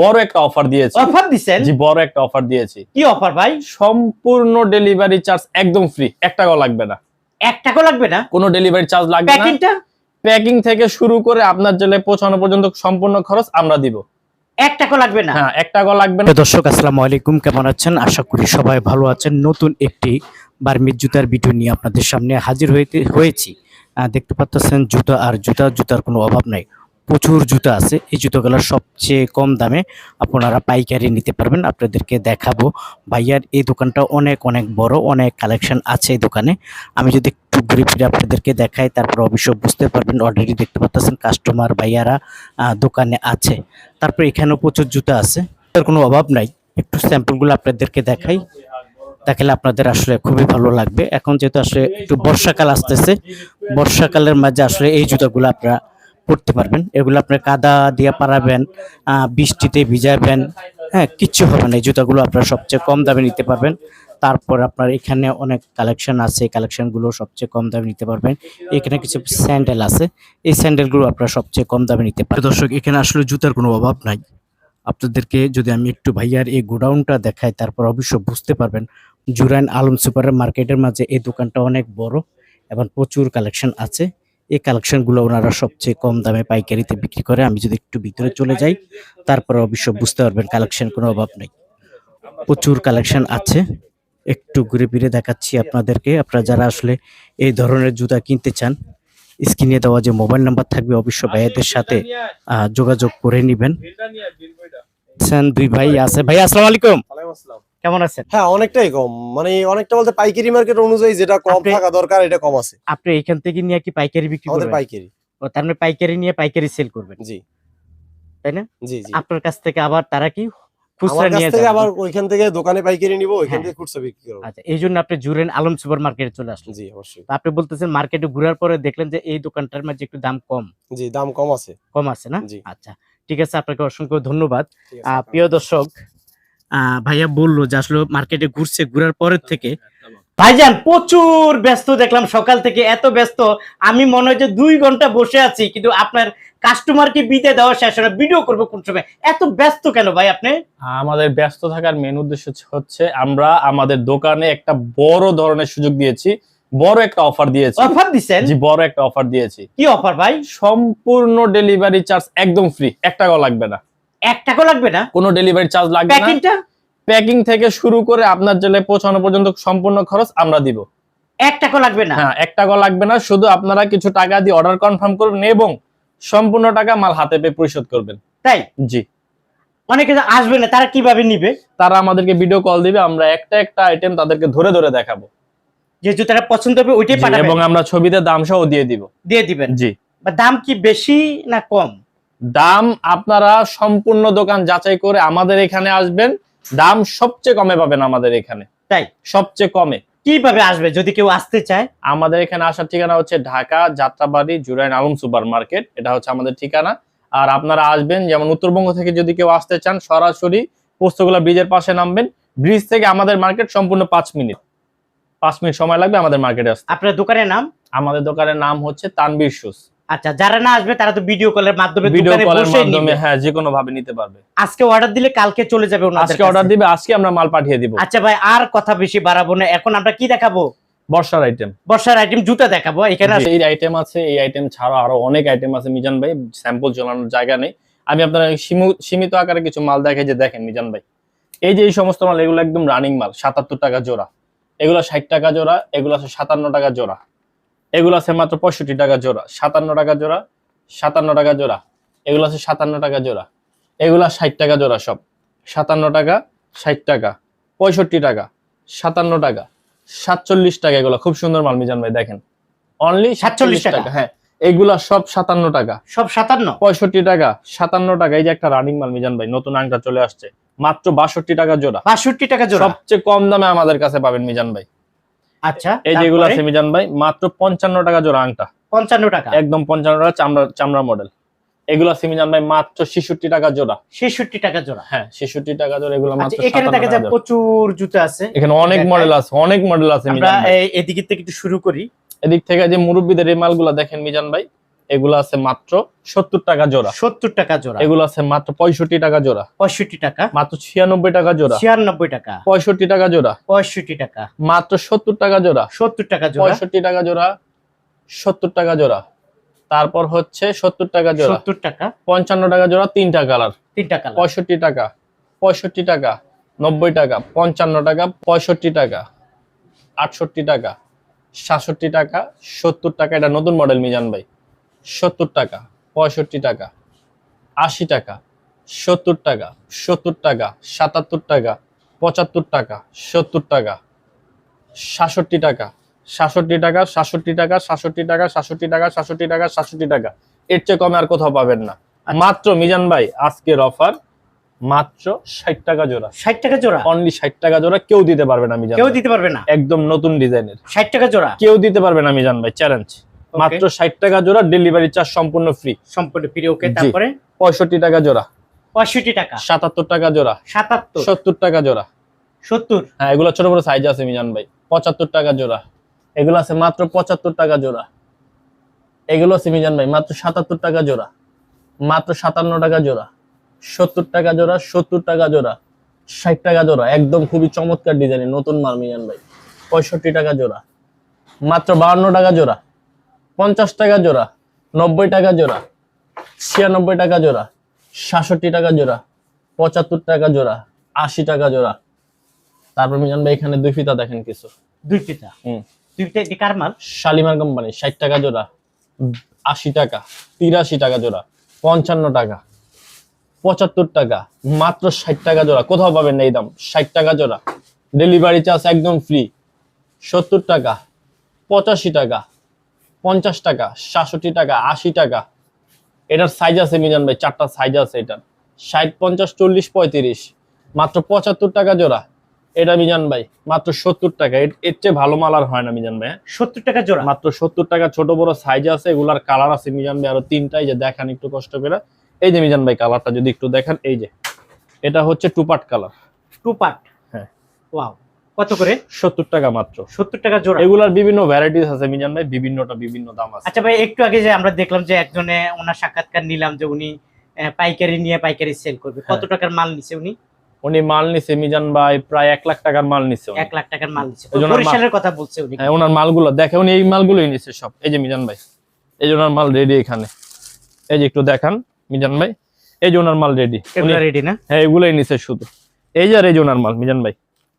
বড় একটা অফার দিয়েছি। অফার দিছেন? জি বড় একটা অফার দিয়েছি। কি অফার ভাই? সম্পূর্ণ ডেলিভারি চার্জ একদম ফ্রি এক টাকাও লাগবে না। এক টাকা লাগবে না? কোনো ডেলিভারি চার্জ লাগবে না। প্যাকিংটা প্যাকিং থেকে শুরু করে আপনার জেলায় পৌঁছানো পর্যন্ত সম্পূর্ণ খরচ আমরা দিব। এক টাকা লাগবে না? হ্যাঁ এক টাকাও লাগবে না। দর্শক আসসালামু আলাইকুম। কেমন আছেন? আশা করি সবাই ভালো আছেন। নতুন একটি বার্মিজ জুতার ভিডিও নিয়ে আপনাদের সামনে হাজির হইতে হয়েছি। দেখতে পাচ্ছেন জুতা আর জুতা জুতার কোনো অভাব নাই। প্রচুর জুতা আছে। এই জুতোগুলো সবচেয়ে কম দামে আপনারা পাইকারি নিতে পারবেন। আপনাদেরকে দেখাবো। ভাইয়ার এই দোকানটা অনেক অনেক বড়, অনেক কালেকশন আছে এই দোকানে। আমি যদি একটু ঘুরে ফিরে আপনাদেরকে দেখাই, তারপর অবশ্য বুঝতে পারবেন। অলরেডি দেখতে পাচ্ছেন কাস্টমার ভাইয়ারা দোকানে আছে। তারপর এখানেও প্রচুর জুতা আছে। তার কোনো অভাব নাই। একটু স্যাম্পলগুলো আপনাদেরকে দেখাই। দেখালে আপনাদের আসলে খুবই ভালো লাগবে। এখন যেহেতু আসলে একটু বর্ষাকাল আসতেছে, বর্ষাকালের মাঝে আসলে এই জুতাগুলো আপনারা পরতে পারবেন। এগুলো আপনি কাদা দিয়ে পারাবেন বৃষ্টিতে ভিজাবেন হ্যাঁ কিচ্ছু হবে না। এই জুতাগুলো আপনারা সবচেয়ে কম দামে নিতে পারবেন। তারপর আপনার এখানে অনেক কালেকশন আছে, এই কালেকশনগুলো সবচেয়ে কম দামে নিতে পারবেন। এখানে কিছু স্যান্ডেল আছে, এই স্যান্ডেলগুলো আপনারা সবচেয়ে কম দামে নিতে পারবেন। দর্শক, এখানে আসলে জুতার কোনো অভাব নাই। আপনাদেরকে যদি আমি একটু ভাইয়ার এই গোডাউনটা দেখাই, তারপর অবশ্য বুঝতে পারবেন, জুরাইন আলম সুপার মার্কেটের মাঝে এই দোকানটা অনেক বড় এবং প্রচুর কালেকশন আছে। এই কালেকশনগুলো ওনারা সবচেয়ে কম দামে পাইকারিতে বিক্রি করে। আমি যদি একটু ভিতরে চলে যাই তারপর অবশ্য বুঝতে পারবেন কালেকশন কোনো অভাব নেই। প্রচুর কালেকশন আছে। একটু ঘুরে ফিরে দেখাচ্ছি আপনাদেরকে। আপনারা যারা আসলে এই ধরনের জুতা কিনতে চান স্ক্রিনে দেওয়া যে মোবাইল নাম্বার থাকবে অবশ্য ভাইয়াদের সাথে যোগাযোগ করে নেবেন। আছেন দুই ভাই আছে। ভাই আসসালামু আলাইকুম। কেমন আছেন? হ্যাঁ অনেকটাই কম। মানে অনেকটা বলতে পাইকারি মার্কেট অনুযায়ী যেটা কম থাকা দরকার এটা কম আছে। আপনি এখান থেকে নিয়ে কি পাইকারি বিক্রি করবেন? পাইকারি। ও, তার মানে পাইকারি নিয়ে পাইকারি সেল করবেন। জি। তাই না? জি জি। আপনার কাছ থেকে আবার তারা কি খুচরা নিয়ে যাবে? আবার ওইখান থেকে দোকানে পাইকারি নিব ওইখান হ্যাঁ। থেকে খুচরা বিক্রি করব। আচ্ছা এই জন্য আপনি জুরেন আলম সুপার মার্কেটে চলে আসলেন। জি অবশ্যই। আপনি বলতেছেন মার্কেটে ঘোরার পরে দেখলেন যে এই দোকানটার মাঝে একটু দাম কম। জি দাম কম আছে। কম আছে না? আচ্ছা ঠিক আছে আপনাকে অসংখ্য ধন্যবাদ। প্রিয় দর্শক ভাইয়া বলল যে আসলে মার্কেটে ঘুরছে ঘুরার পরের থেকে। ভাইজান প্রচুর ব্যস্ত দেখলাম সকাল থেকে এত ব্যস্ত। আমি মনে হয় যে দুই ঘণ্টা বসে আছি কিন্তু আপনার কাস্টমারকে বিদায় দেওয়া শেষ না ভিডিও করব কোন সময়? এত ব্যস্ত কেন ভাই আপনি? আমাদের ব্যস্ত থাকার মেন উদ্দেশ্য হচ্ছে আমরা আমাদের দোকানে একটা বড় ধরনের সুযোগ দিয়েছি বড় একটা অফার দিয়েছি। অফার দিছেন? জি বড় একটা অফার দিয়েছি। কি অফার ভাই? সম্পূর্ণ ডেলিভারি চার্জ একদম ফ্রি এক টাকাও লাগবে না। এক টাকা লাগবে না? কোনো ডেলিভারি চার্জ লাগবে না। প্যাকিংটা প্যাকিং থেকে শুরু করে আপনার জেলায় পৌঁছানো পর্যন্ত সম্পূর্ণ খরচ আমরা দিব। এক টাকা লাগবে না? হ্যাঁ এক টাকাও লাগবে না। শুধু আপনারা কিছু টাকা দিয়ে অর্ডার কনফার্ম করবেন এবং সম্পূর্ণ টাকা মাল হাতে পেয়ে পরিশোধ করবেন। তাই? জি। অনেকে যে আসবে না তারা কীভাবে নিবে? তারা আমাদেরকে ভিডিও কল দিবে আমরা একটা একটা আইটেম তাদেরকে ধরে ধরে দেখাবো। যেহেতু তারা পছন্দ হবে ওইটাই জি, পাঠাবেন এবং আমরা ছবিতে দাম সহ দিয়ে দিব। দিয়ে দিবেন। জি। বা দাম কি বেশি না কম? দাম আপনারা সম্পূর্ণ দোকান যাচাই করে আমাদের এখানে আসবেন। দাম সবচেয়ে কমে পাবেন আমাদের এখানে। তাই? সবচেয়ে কমে। কীভাবে আসবে যদি কেউ আসতে চায়? আমাদের এখানে আসার ঠিকানা হচ্ছে ঢাকা যাত্রাবাড়ি জুরাইন আলম সুপার মার্কেট এটা হচ্ছে আমাদের ঠিকানা। আর আপনারা আসবেন যেমন উত্তরবঙ্গ থেকে যদি কেউ আসতে চান সরাসরি পোস্তগোলা ব্রিজের পাশে নামবেন। ব্রিজ থেকে আমাদের মার্কেট সম্পূর্ণ পাঁচ মিনিট। পাঁচ মিনিট সময় লাগবে আমাদের মার্কেটে আসতে। আপনার দোকানের নাম? আমাদের দোকানের নাম হচ্ছে তানবীর শুজ আচ্ছা যারা না আসবে তারা তো ভিডিও কলের মাধ্যমে ভিডিও কলের মাধ্যমে হ্যাঁ যে কোনো ভাবে নিতে পারবে। আজকে অর্ডার দিলে কালকে চলে যাবে ওনাদের আজকে অর্ডার দিবে আজকে আমরা মাল পাঠিয়ে দিব। আচ্ছা ভাই আর কথা বেশি বাড়াবো না। এখন আমরা কি দেখাবো? বর্ষার আইটেম বর্ষার আইটেম জুতা দেখাবো। এখানে আছে। এই আইটেম আছে এই আইটেম ছাড়াও আরও অনেক আইটেম আছে মিজান ভাই স্যাম্পল চলানোর জায়গা নেই। আমি আপনার সীমিত আকারে কিছু মাল দেখাই যে দেখেন মিজান ভাই। এই যে এই সমস্ত মাল এগুলো একদম রানিং মাল সাতাত্তর টাকা জোড়া। এগুলো ষাট টাকা জোড়া এগুলো আছে সাতান্ন টাকা জোড়া। এগুলো আছে মাত্র পঁয়ষট্টি টাকা জোড়া সাতান্ন টাকা জোড়া সাতান্ন টাকা জোড়া এগুলো আছে সাতান্ন টাকা জোড়া এগুলো ষাট টাকা জোড়া সব সাতান্ন টাকা ষাট টাকা পঁয়ষট্টি টাকা সাতান্ন টাকা সাতচল্লিশ টাকা এগুলো খুব সুন্দর মাল মিজান ভাই দেখেন। অনলি 47 টাকা। হ্যাঁ এগুলা সব সাতান্ন টাকা। সব সাতান্ন? পঁয়ষট্টি টাকা সাতান্ন টাকা এই যে একটা রানিং মাল মিজান ভাই নতুন আংটা চলে আসছে। মাত্র বাষট্টি টাকা জোড়া। বাষট্টি টাকা জোড়া। সবচেয়ে কম দামে আমাদের কাছে পাবেন মিজান ভাই। আচ্ছা এই যেগুলো আছে মিজান ভাই মাত্র পঞ্চান্ন টাকা জোড়া আংটা। পঞ্চান্ন টাকা। একদম পঞ্চান্ন টাকা চামড়া চামড়া মডেল এগুলো সিমিজান মিজান ভাই মাত্র ছেষট্টি টাকা জোড়া। ছেষট্টি টাকা জোড়া। হ্যাঁ ছেষট্টি টাকা জোড়া এগুলো মাত্র আচ্ছা এখানে 57 দেখা যায় প্রচুর জুতা আছে। এখানে অনেক মডেল আছে অনেক মডেল আছে আমরা এদিক থেকে একটু শুরু করি। এদিক থেকে যে মুরুব্বিদের এই মালগুলো দেখেন মিজান ভাই। এগুলো আছে মাত্র সত্তর টাকা জোড়া সত্তর টাকা জোড়া এগুলো আছে মাত্র পঁয়ষট্টি টাকা জোড়া পঁয়ষট্টি টাকা মাত্র ছিয়ানব্বই টাকা জোড়া ছিয়ানব্বই টাকা পঁয়ষট্টি টাকা জোড়া পঁয়ষট্টি টাকা মাত্র সত্তর টাকা জোড়া সত্তর টাকা জোড়া পঁয়ষট্টি টাকা জোড়া সত্তর টাকা জোড়া তারপর হচ্ছে সত্তর টাকা জোড়া সত্তর টাকা পঞ্চান্ন টাকা জোড়া তিনটা কালার তিনটা কালার পঁয়ষট্টি টাকা পঁয়ষট্টি টাকা নব্বই টাকা পঞ্চান্ন টাকা পঁয়ষট্টি টাকা আটষট্টি টাকা সাতষট্টি টাকা সত্তর টাকা এটা নতুন মডেল মিজান ভাই সত্তর টাকা পঁয়ষট্টি টাকা আশি টাকা সত্তর টাকা সত্তর টাকা সাতাত্তর টাকা পঁচাত্তর টাকা সত্তর টাকা সাতষট্টি টাকা সাতষট্টি টাকা সাতষট্টি টাকা সাতষট্টি টাকা সাতষট্টি টাকা সাতষট্টি টাকা সাতষট্টি টাকা। এর চেয়ে কমে আর কোথাও পাবেন না। মাত্র মিজান ভাই আজকের অফার মাত্র ষাট টাকা জোড়া। ষাট টাকা জোড়া? অনলি ষাট টাকা জোড়া কেউ দিতে পারবে না মিজান কেউ দিতে পারবে না? একদম নতুন ডিজাইনের ষাট টাকা জোড়া? কেউ দিতে পারবে না মিজান ভাই চ্যালেঞ্জ মাত্র ষাট টাকা জোড়া ডেলিভারি চার্জ সম্পূর্ণ ফ্রি সম্পূর্ণ ফ্রি ওকে তারপরে পঁয়ষট্টি টাকা জোড়া পঁয়ষট্টি টাকা সাতাত্তর টাকা জোড়া সাতাত্তর সত্তর টাকা জোড়া সত্তর হ্যাঁ এগুলো ছোট বড় সাইজ আছে মিজান ভাই পঁচাত্তর টাকা জোড়া এগুলো আছে মাত্র পঁচাত্তর টাকা জোড়া এগুলো আছে মিজান ভাই মাত্র সাতাত্তর টাকা জোড়া মাত্র সাতান্ন টাকা জোড়া সত্তর টাকা জোড়া সত্তর টাকা জোড়া ষাট টাকা জোড়া একদম খুবই চমৎকার ডিজাইনের নতুন মাল মিজান ভাই পঁয়ষট্টি টাকা জোড়া মাত্র বাহান্ন টাকা জোড়া পঞ্চাশ টাকা জোড়া নব্বই টাকা জোড়া ছিয়ানব্বই টাকা জোড়া সাতষট্টি টাকা জোড়া পঁচাত্তর টাকা জোড়া আশি টাকা জোড়া। তারপর মিজান ভাই এখানে দুই ফিতা দেখেন কিছু। দুই ফিতা? হুম। দুই এটি শালিমার কোম্পানি ষাট টাকা জোড়া আশি টাকা তিরাশি টাকা জোড়া পঞ্চান্ন টাকা পঁচাত্তর টাকা মাত্র ষাট টাকা জোড়া। কোথাও পাবেন না এই দাম ষাট টাকা জোড়া। ডেলিভারি চার্জ একদম ফ্রি সত্তর টাকা পঁচাশি টাকা পঞ্চাশ টাকা সাতষট্টি টাকা আশি টাকা। এটার সাইজ আছে মিজান ভাই চারটা সাইজ আছে এটার। ষাট পঞ্চাশ চল্লিশ পঁয়ত্রিশ। মাত্র পঁচাত্তর টাকা জোড়া। এটা মিজান ভাই মাত্র সত্তর টাকা। এর- চেয়ে ভালো মাল আর হয় না মিজান ভাই হ্যাঁ? সত্তর টাকা জোড়া? মাত্র সত্তর টাকা ছোট বড় সাইজ আছে এগুলার কালার আছে মিজান ভাই আরও তিনটাই। যে দেখান একটু কষ্ট করে। এই যে মিজান ভাই কালারটা যদি একটু দেখেন এই যে। এটা হচ্ছে two part colour two part? হ্যাঁ। ওয়াও। কত করে? সত্তর টাকা মাত্র। সত্তর টাকা জোড়া। এগুলার বিভিন্ন ভ্যারাইটিস আছে মিজান ভাই বিভিন্নটা বিভিন্ন দাম আছে। আচ্ছা ভাই একটু আগে যে আমরা দেখলাম যে একজনে ওনার সাক্ষাৎকার নিলাম যে উনি পাইকারি নিয়ে পাইকারি সেল করবে। কত হ্যাঁ। টাকার মাল নিছে উনি? উনি মাল নিছে মিজান ভাই প্রায় এক লাখ টাকার মাল নিছে। এক লাখ টাকার মাল নিছে। বরিশালের কথা বলছে উনি। হ্যাঁ ওনার মালগুলো দেখে উনি এই মালগুলোই নিছে সব। এই যে মিজান ভাই এই যে ওনার মাল রেডি এখানে। এই যে একটু দেখান মিজান ভাই। এই যে ওনার মাল রেডি রেডি না? হ্যাঁ এগুলোই নিছে শুধু। এই যে আর এই যে ওনার মাল মিজান ভাই।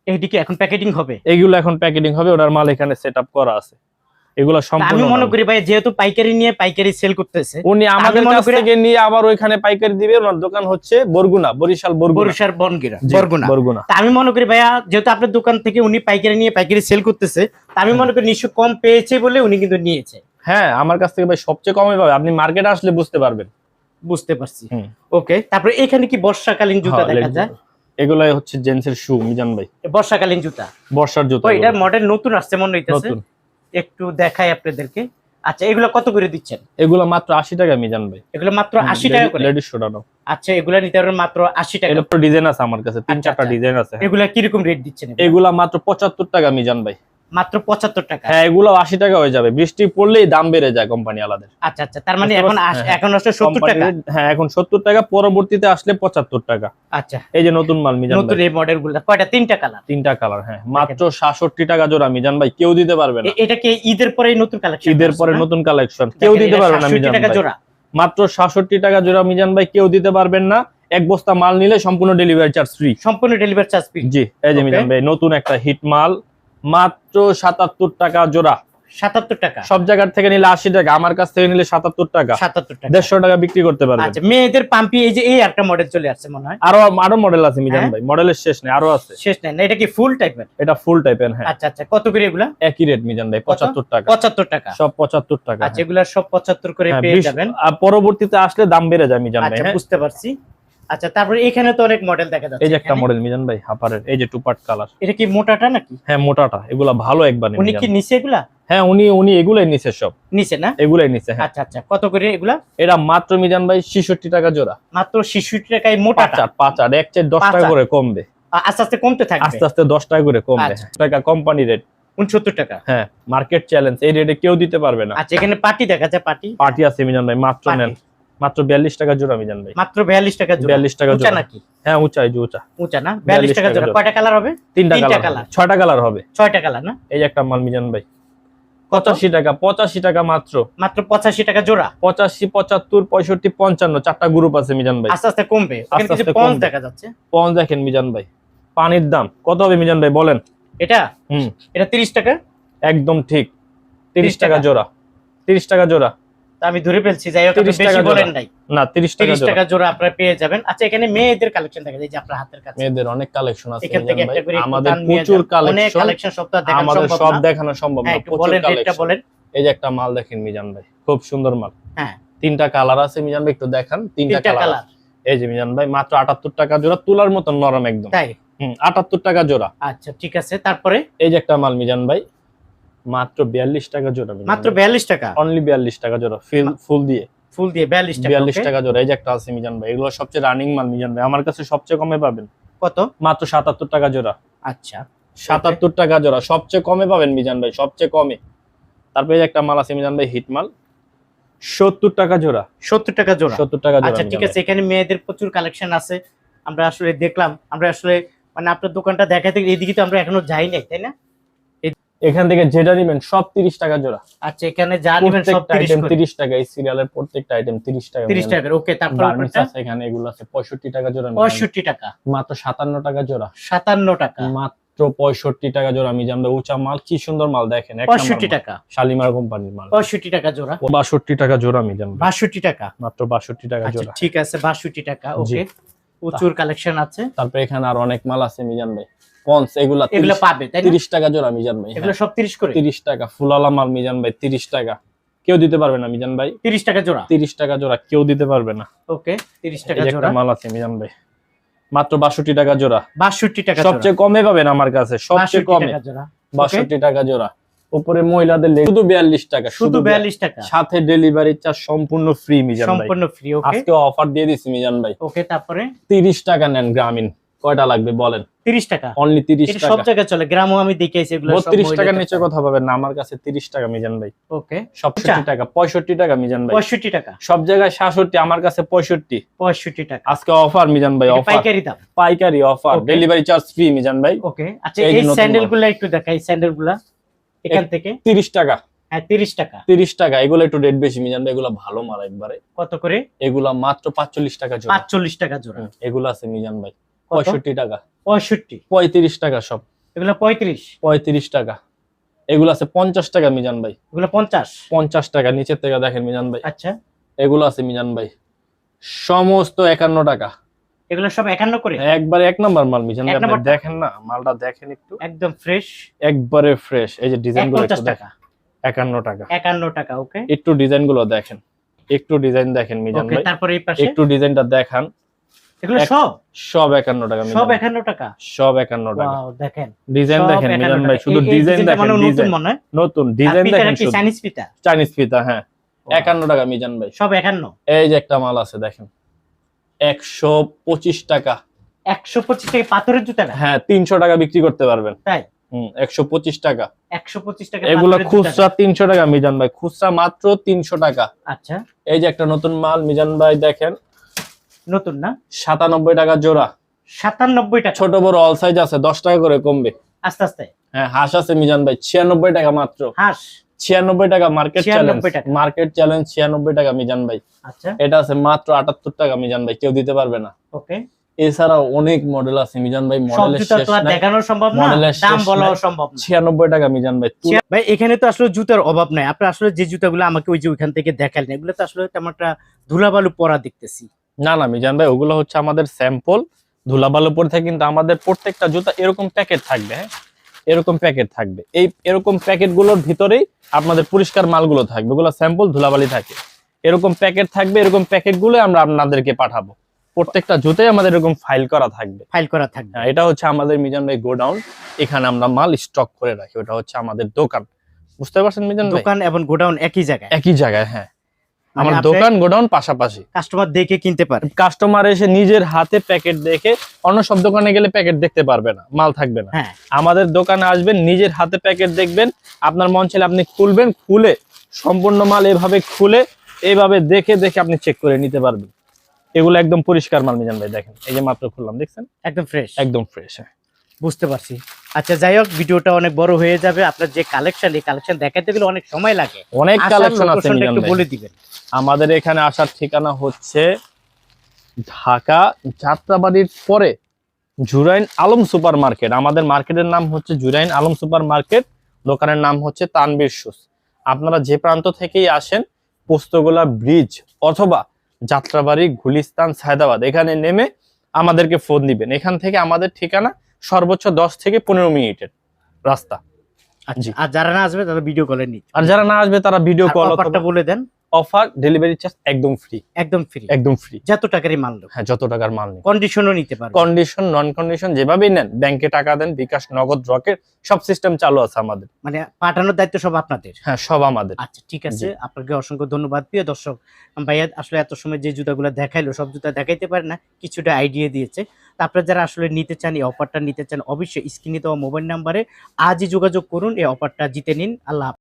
এইটি কি এখন প্যাকেটিং হবে? এইগুলো এখন প্যাকেটিং হবে ওনার মাল এখানে সেট আপ করা আছে। এগুলো সম্পূর্ণ আমি মনে করি ভাই যেহেতু পাইকারি নিয়ে পাইকারি সেল করতেছে উনি আমাদের কাছ থেকে নিয়ে আবার ওইখানে পাইকারি দিবে ওনার দোকান হচ্ছে বরগুনা বরিশাল বরগুনা। বরিশাল বনগিরা বরগুনা। বরগুনা। আমি মনে করি ভাইয়া যেহেতু আপনার দোকান থেকে উনি পাইকারি নিয়ে পাইকারি সেল করতেছে আমি মনে করি নিশ্চয় কম পেয়েছে বলে উনি কিন্তু নিয়েছে। হ্যাঁ আমার কাছ থেকে ভাই সবচেয়ে কমে পাবে। আপনি মার্কেটে আসলে বুঝতে পারবেন। বুঝতে পারছি। ওকে তারপরে এখানে কি বর্ষাকালীন জুতা হ্যাঁ, দেখা যায়? এগুলাই হচ্ছে জেন্টসের শু মিজান ভাই। বর্ষাকালীন জুতা। বর্ষার জুতা এটা মডেল নতুন আসছে মনে হইতেছে। নতুন। একটু দেখাই আপনাদেরকে। আচ্ছা এগুলো কত করে দিচ্ছেন? এগুলো মাত্র আশি টাকা মিজান ভাই। এগুলো মাত্র আশি টাকা করে? লেডিস শোডানো আচ্ছা এগুলো নিতে পারবেন মাত্র আশি টাকা। এটা পুরো ডিজাইন আছে আমার কাছে তিন আচ্ছা, চারটা আচ্ছা। ডিজাইন আছে এগুলো কি রকম রেট দিচ্ছেন এগুলা? এগুলা মাত্র পঁচাত্তর টাকা মিজান ভাই। মাত্র পঁচাত্তর টাকা। হ্যাঁ এগুলো আশি টাকা হয়ে যাবে। বৃষ্টি পড়লেই দাম বেড়ে যায় কোম্পানি আলাদা আচ্ছা আচ্ছা তার মানে এখন আশ- হ্যাঁ। এখন আসলে সত্তর টাকা। হ্যাঁ এখন সত্তর টাকা পরবর্তীতে আসলে পঁচাত্তর টাকা। আচ্ছা। এই যে নতুন মাল মিজান নতুন এই মডেলগুলো কয়টা? তিনটা কালার তিনটা কালার হ্যাঁ। মাত্র সাতষট্টি টাকা জোড়া মিজান ভাই। কেউ দিতে পারবে না। এটা কি ঈদের পরে নতুন কালেকশন ঈদের পরে নতুন কালেকশন কেউ দিতে পারবে না মিজান ভাই। জোড়া। মাত্র সাতষট্টি টাকা জোড়া মিজান ভাই। কেউ দিতে পারবেন না। এক বস্তা মাল নিলে সম্পূর্ণ ডেলিভারি চার্জ ফ্রি সম্পূর্ণ ডেলিভারি চার্জ ফ্রি জি এই যে. মিজান ভাই নতুন একটা হিট মাল। মাত্র সাতাত্তর টাকা জোড়া। সাতাত্তর টাকা। সব জায়গার থেকে নিলে আশি টাকা আমার কাছ থেকে নিলে সাতাত্তর টাকা। সাতাত্তর টাকা। দেড়শো টাকা বিক্রি করতে আচ্ছা মেয়েদের পাম্পি এই যে এই একটা মডেল চলে আসছে মনে হয়। আরও আরও মডেল আছে মিজান হ্যাঁ? ভাই মডেলের শেষ নেই আরও আছে। শেষ নেই এটা কি ফুল টাইপের এটা ফুল টাইপের হ্যাঁ। আচ্ছা আচ্ছা কত করে এগুলা? একই রেট মিজান ভাই পঁচাত্তর টাকা। পঁচাত্তর টাকা। সব পঁচাত্তর টাকা আচ্ছা এগুলা সব পঁচাত্তর করে হ্যাঁ, পেয়ে যাবেন। আর পরবর্তীতে আসলে দাম বেড়ে যায় মিজান ভাই আচ্ছা হ্যাঁ। বুঝতে পারছি। আচ্ছা তারপরে এখানে তো অনেক মডেল দেখা যাচ্ছে এই যে একটা মডেল মিজান ভাই হাপারের এই যে টুপাট কালার এটা কি মোটাটা নাকি? হ্যাঁ মোটাটা এগুলা ভালো একবার উনি কি নিচে এগুলা? হ্যাঁ উনি উনি এগুলাই নিচে সব। নিচে না? এগুলাই নিছে হ্যাঁ। আচ্ছা আচ্ছা কত করে এগুলা? এটা মাত্র মিজান ভাই ছিষট্টি টাকা জোড়া। মাত্র শিশুটি টাকায় পাঁচ মোটাটা পাঁচ আট এক দশ পাঁচ টাকা করে কমবে। আস্তে আস্তে কমতে থাকবে? আস্তে আস্তে দশ টাকা করে কমবে। আচ্ছা। টাকা কোম্পানি রেট উনসত্তর টাকা? হ্যাঁ মার্কেট চ্যালেঞ্জ এই রেটে কেউ দিতে পারবে না। আচ্ছা এখানে পাটি দেখা যায় পাটি পার্টি আছে মিজান ভাই মাত্র নেন। মাত্র বিয়াল্লিশ টাকা জোড়া মিজান ভাই। মাত্র বিয়াল্লিশ টাকা জোড়া। 42 টাকা জোড়া। নাকি? হ্যাঁ উঁচা এই উঁচা। উঁচা না? বিয়াল্লিশ 42 টাকা জোড়া। কয়টা কালার হবে? তিনটা কালার ছয়টা কালার হবে। ছয়টা কালার না? এই একটা মাল মিজান ভাই। পঁচাশি টাকা পঁচাশি টাকা মাত্র। মাত্র পঁচাশি টাকা জোড়া? পঁচাশি পঁচাত্তর পঁয়ষট্টি পঞ্চান্ন চারটা গ্রুপ আছে মিজান ভাই। আস্তে আস্তে কমবে। পঞ্চ দেখা যাচ্ছে। পঞ্চ দেখেন মিজান ভাই। পানির দাম। কত হবে মিজান ভাই বলেন? এটা? হুম। এটা তিরিশ টাকা? একদম ঠিক। তিরিশ টাকা। জোড়া। তিরিশ টাকা জোড়া। আমি ধরে ফেলছি যাই হোক 30 বেশি বলেন নাই। না তিরিশ টাকা তিরিশ জোড়া। টাকা জোড়া আপনারা পেয়ে যাবেন। আচ্ছা এখানে মেয়েদের কালেকশন দেখা যায় যে আপনার হাতের কাছে। মেয়েদের অনেক কালেকশন আছে এখান থেকে একটা করে আমাদের প্রচুর যান। অনেক কালেকশন কালেকশন সপ্তাহ দেখানো সম্ভব আমাদের সব দেখানো সম্ভব না হ্যাঁ প্রচুর কালেকশন বলেন। এই যে একটা মাল দেখেন মিজান ভাই খুব সুন্দর মাল। হ্যাঁ। তিনটা কালার আছে মিজান ভাই একটু দেখান। তিনটা কালার এই যে মিজান ভাই মাত্র আটাত্তর টাকা জোড়া তুলার মতন নরম একদম। তাই? হুম আটাত্তর টাকা জোড়া। আচ্ছা ঠিক আছে তারপরে? এই যে একটা মাল মিজান ভাই মাত্র বিয়াল্লিশ টাকা জোড়া মাত্র বিয়াল্লিশ টাকা? অনলি বিয়াল্লিশ টাকা জোড়া ফিল ফুল দিয়ে। ফুল দিয়ে বিয়াল্লিশ টাকা বিয়াল্লিশ? টাকা জোড়া এই যে একটা আছে মিজান ভাই এগুলো সবচেয়ে রানিং মাল মিজান ভাই। আমার কাছে সবচেয়ে কমে পাবেন। কত? মাত্র সাতাত্তর টাকা জোড়া। আচ্ছা। সাতাত্তর টাকা জোড়া সবচেয়ে কমে পাবেন মিজান ভাই সবচেয়ে কমে। তারপরে একটা মাল আছে মিজান ভাই হিট মাল সত্তর টাকা জোড়া। সত্তর টাকা জোড়া। সত্তর টাকা জোড়া আচ্ছা ঠিক আছে এখানে মেয়েদের প্রচুর কালেকশন আছে। আমরা আসলে দেখলাম আমরা আসলে মানে আপনার দোকানটা দেখাতে এদিকে তো আমরা এখনও যাই নাই তাই না। এখান থেকে যেটা নিবেন সব তিরিশ টাকা জোড়া আচ্ছা এখানে যা নেবেন সব প্রত্যেকটা তিরিশ আইটেম করে। তিরিশ টাকা এই সিরিয়ালের প্রত্যেকটা আইটেম তিরিশ টাকা তিরিশ মিজান টাকার ওকে তারপর। আছে এখানে এগুলো আছে পঁয়ষট্টি টাকা জোড়া মিজান ভাই। পঁয়ষট্টি টাকা মাত্র সাতান্ন টাকা জোড়া সাতান্ন টাকা মাত্র পঁয়ষট্টি টাকা জোড়া মিজান ভাই উঁচা মাল কি সুন্দর মাল দেখেন এক পঁয়ষট্টি নাম্বার মাল। টাকা শালিমার কোম্পানির মাল পঁয়ষট্টি টাকা জোড়া বাষট্টি টাকা জোড়া মিজান ভাই। বাষট্টি টাকা মাত্র বাষট্টি টাকা আচ্ছা জোড়া ঠিক আছে বাষট্টি টাকা জি। ওকে প্রচুর কালেকশন আছে তারপর এখানে আর অনেক মাল আছে মিজান ভাই পন্স এগুলা এগুলো পাবে তাই টাকা জোড়া মিজান ভাই এগুলো সব তিরিশ করে? তিরিশ টাকা ফুলালা মাল মিজান ভাই তিরিশ টাকা। কেউ দিতে পারবে না মিজান ভাই? তিরিশ টাকা জোড়া? তিরিশ টাকা জোড়া কেউ দিতে পারবে না। ওকে তিরিশ এই টাকা জোড়া। মাল আছে মিজান ভাই মাত্র বাষট্টি টাকা জোড়া। বাষট্টি টাকা সবচেয়ে কমে পাবেন আমার কাছে সবচেয়ে কমে। টাকা জোড়া। বাষট্টি টাকা জোড়া। উপরে মহিলাদের শুধু বিয়াল্লিশ টাকা শুধু বিয়াল্লিশ টাকা। সাথে ডেলিভারি চার্জ সম্পূর্ণ ফ্রি মিজান ভাই। সম্পূর্ণ ফ্রি ওকে? আজকে অফার দিয়ে দিছি মিজান ভাই। ওকে তারপরে? তিরিশ টাকা নেন গ্রামীণ। কয়টা লাগবে বলেন? তিরিশ টাকা। অনলি তিরিশ এটা সব জায়গায় চলে গ্রামও আমি দেখেছি এগুলো টাকার নিচে কথা পাবেন না আমার কাছে তিরিশ টাকা মিজান ভাই। ওকে সবষট্টি টাকা পঁয়ষট্টি টাকা মিজান ভাই। পঁয়ষট্টি টাকা। সব জায়গায় সাতষট্টি আমার কাছে পঁয়ষট্টি। পঁয়ষট্টি টাকা। আজকে অফার মিজান ভাই অফার পাইকারি দাম। পাইকারি offer delivery charge free Mizan ভাই। ওকে আচ্ছা এই যে এই নতুন স্যান্ডেল মাল। একটু দেখাই স্যান্ডেলগুলা। এখান থেকে? তিরিশ টাকা। হ্যাঁ তিরিশ টাকা। তিরিশ টাকা এগুলো একটু রেট বেশি মিজান ভাই এগুলো ভালো মাল একবারে। কত করে? এগুলা মাত্র পাঁচচল্লিশ টাকা জোড়া। পাঁচচল্লিশ টাকা জোড়া। এগুলো আছে মিজান ভাই? পঁয়ষট্টি টাকা। পঁয়ষট্টি। পঁয়ত্রিশ টাকা সব। এগুলো পঁয়ত্রিশ। পঁয়ত্রিশ টাকা। এগুলো আছে পঞ্চাশ টাকা মিজান ভাই। এগুলো পঞ্চাশ। পঞ্চাশ টাকা নিচের থেকে দেখেন মিজান ভাই। আচ্ছা। এগুলো আছে মিজান ভাই। সমস্ত একান্ন টাকা। এগুলো সব একান্ন করে? একবারে এক নাম্বার মাল মিজান ভাই। আপনি দেখেন না মালটা দেখেন একটু। একদম ফ্রেশ একবারে ফ্রেশ এই যে ডিজাইনগুলো একটু দেখেন। একান্ন টাকা। একান্ন টাকা ওকে একটু ডিজাইনগুলো দেখেন। একটু ডিজাইন দেখেন মিজান ওকে ভাই। তারপরে এই পাশে? একটু ডিজাইনটা দেখান। এগুলো সব? টাকা সব ভাই। একান্ন টাকা? সব একান্ন টাকা। দেখেন। ডিজাইন দেখেন 51 ভাই শুধু এই- এই ডিজাইন দেখেন মানে নতুন মনে নতুন ডিজাইন দেখেন চাইনিজ পিঠা চাইনিজ পিতা। হ্যাঁ। একান্ন টাকা মিজান ভাই। সব একান্ন? এই যে একটা মাল আছে দেখেন। একশো পঁচিশ টাকা। একশো পঁচিশ টাকা পাথরের জুতা না? হ্যাঁ তিনশো টাকা বিক্রি করতে পারবেন। তাই? হম একশো পঁচিশ টাকা। এগুলো খুচরা জুতা। তিনশো টাকা মিজান ভাই খুচরা মাত্র তিনশো টাকা। আচ্ছা। এই যে একটা নতুন মাল মিজান ভাই দেখেন। নতুন না? সাতানব্বই টাকা জোড়া। সাতানব্বই টাকা। ছোট বড় অল সাইজ আছে দশ টাকা করে কমবে। আস্তে আস্তে। হ্যাঁ হাঁস আছে মিজান ভাই ছিয়ানব্বই টাকা মাত্র। হাঁস। ছিয়ানব্বই টাকা মার্কেট চ্যালেঞ্জ মার্কেট চ্যালেঞ্জ ছিয়ানব্বই টাকা মিজান ভাই। আচ্ছা। এটা আছে মাত্র আটাত্তর টাকা মিজান ভাই কেউ দিতে পারবে না। ওকে। এছাড়াও অনেক মডেল আছে মিজান ভাই মডেলের শেষ নাই। দেখানো সম্ভব না দাম বলাও সম্ভব না। ছিয়ানব্বই টাকা মিজান ভাই ভাই এখানে তো আসলে জুতার অভাব নাই। আপনি আসলে যে জুতাগুলো আমাকে ওই যে ওইখান থেকে দেখালেন এগুলো তো আসলে তেমন একটা ধুলাবালু পরা দেখতেছি। না না মিজান ভাই ওগুলো হচ্ছে আমাদের স্যাম্পল ধুলাবালো পরে থাকে কিন্তু আমাদের প্রত্যেকটা জুতা এরকম প্যাকেট থাকবে হ্যাঁ? এরকম প্যাকেট থাকবে। এই এরকম প্যাকেটগুলোর ভিতরেই আপনাদের পরিষ্কার মালগুলো থাকবে। ওগুলো স্যাম্পল ধুলাবালি থাকে। এরকম প্যাকেট থাকবে এরকম প্যাকেটগুলো আমরা আপনাদেরকে পাঠাবো। প্রত্যেকটা জুতাই আমাদের এরকম ফাইল করা থাকবে। ফাইল করা থাকবে। হ্যাঁ, এটা হচ্ছে আমাদের মিজান ভাই গোডাউন। এখানে আমরা মাল স্টক করে রাখি। ওটা হচ্ছে আমাদের দোকান। বুঝতে পারছেন মিজান ভাই? দোকান এবং গোডাউন একই জায়গায়? একই জায়গায় হ্যাঁ। আমার দোকান গোডাউন পাশাপাশি। কাস্টমার দেখে কিনতে পারে। কাস্টমার এসে নিজের হাতে প্যাকেট দেখে অন্য সব দোকানে গেলে প্যাকেট দেখতে পারবে না মাল থাকবে না। হ্যাঁ। আমাদের দোকানে আসবেন নিজের হাতে প্যাকেট দেখবেন আপনার মন চাইলে আপনি খুলবেন খুলে সম্পূর্ণ মাল এভাবে খুলে এইভাবে দেখে দেখে আপনি চেক করে নিতে পারবেন। এগুলো একদম পরিষ্কার মাল মিজান ভাই দেখেন এই যে মাত্র খুললাম দেখছেন? একদম ফ্রেশ একদম ফ্রেশ বুঝতে পারছি। আচ্ছা যাই হোক ভিডিওটা অনেক বড় হয়ে যাবে। আপনার যে কালেকশন এই কালেকশন দেখাতে গেলে অনেক সময় লাগে। অনেক কালেকশন আছে একটু বলে দিবেন। আমাদের এখানে আসার ঠিকানা হচ্ছে ঢাকা যাত্রাবাড়ির পরে জুরাইন আলম সুপার মার্কেট আমাদের মার্কেটের নাম হচ্ছে জুরাইন আলম সুপার মার্কেট দোকানের নাম হচ্ছে তানবীর শুস আপনারা যে প্রান্ত থেকেই আসেন পোস্তগোলা ব্রিজ অথবা যাত্রাবাড়ি গুলিস্তান সায়দাবাদ এখানে নেমে আমাদেরকে ফোন দিবেন। এখান থেকে আমাদের ঠিকানা সর্বোচ্চ দশ থেকে পনেরো মিনিটের রাস্তা। আর যারা না আসবে তারা ভিডিও কলে নি আর যারা না আসবে তারা ভিডিও কল অফারটা বলে দেন। অফার ডেলিভারি চার্জ একদম ফ্রি একদম ফ্রি একদম ফ্রি যত টাকারই মাল হ্যাঁ যত টাকার মাল নেই। কন্ডিশনও নিতে পারবে। কন্ডিশন নন কন্ডিশন যেভাবেই নেন ব্যাংকে টাকা দেন বিকাশ নগদ রকেট সব সিস্টেম চালু আছে আমাদের। মানে পাঠানোর দায়িত্ব সব আপনাদের? হ্যাঁ সব আমাদের। আচ্ছা ঠিক আছে। আপনাকে অসংখ্য ধন্যবাদ প্রিয় দর্শক। ভাইয়া আসলে এত সময় যে জুতাগুলো দেখাইলো সব জুতা দেখাইতে পারে না কিছুটা আইডিয়া দিয়েছে। তা আপনারা যারা আসলে নিতে চান, এই অফারটা নিতে চান, অবশ্যই স্ক্রিনে দেওয়া মোবাইল নাম্বারে আজই যোগাযোগ করুন, এই অফারটা জিতে নিন আল্লাহ।